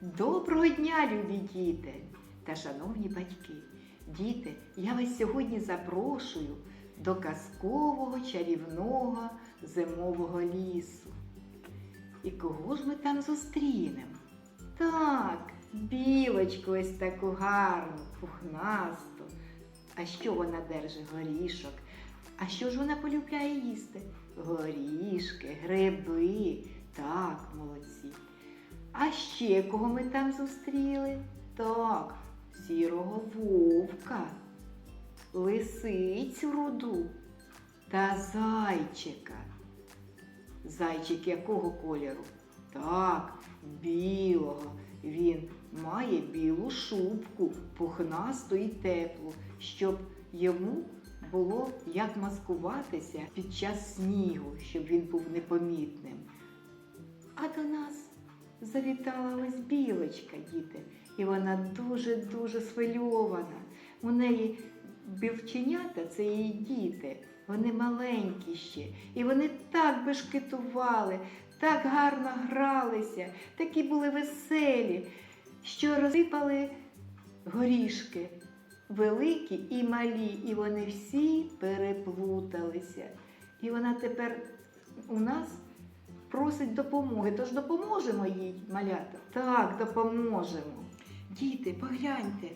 Доброго дня, любі діти та шановні батьки. Діти, я вас сьогодні запрошую до казкового чарівного зимового лісу. І кого ж ми там зустрінемо? Так, білочку ось таку гарну, пухнасту. А що вона держить? Горішок. А що ж вона полюбляє їсти? Горішки, гриби. Ще кого ми там зустріли? Так, сірого вовка, лисицю руду та зайчика. Зайчик якого кольору? Так, білого. Він має білу шубку, пухнасту і теплу, щоб йому було як маскуватися під час снігу, щоб він був непомітним. А до нас завітала ось білочка, діти, і вона дуже-дуже схвильована. У неї білченята це її діти. Вони маленькі ще, і вони так бешкетували, так гарно гралися, такі були веселі, що розсипали горішки великі і малі, і вони всі переплуталися. І вона тепер у нас просить допомоги. Тож допоможемо їй, малята? Так, допоможемо. Діти, погляньте,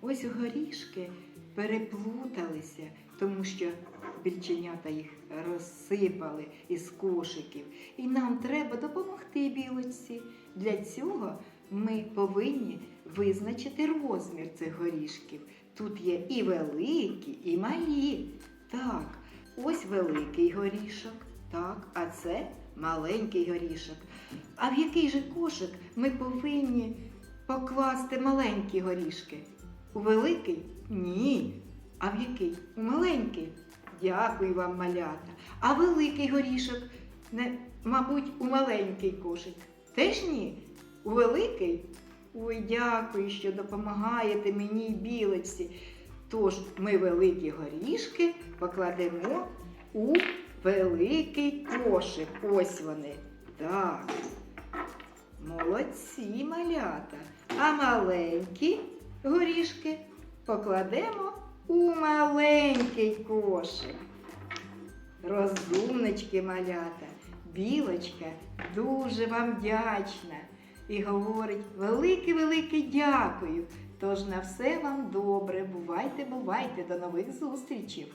ось горішки переплуталися, тому що більченята їх розсипали із кошиків. І нам треба допомогти білочці. Для цього ми повинні визначити розмір цих горішків. Тут є і великі, і малі. Так, ось великий горішок. Так, а це маленький горішок. А в який же кошик ми повинні покласти маленькі горішки? У великий? Ні. А в який? У маленький? Дякую вам, малята. А великий горішок, не, мабуть, у маленький кошик. Теж ні? У великий? Ой, дякую, що допомагаєте мені білочці. Тож ми великі горішки покладемо у великий кошик. Ось вони. Так. Молодці малята. А маленькі горішки покладемо у маленький кошик. Розумнички малята. Білочка дуже вам вдячна і говорить велике-велике дякую. Тож на все вам добре. Бувайте, бувайте, до нових зустрічей!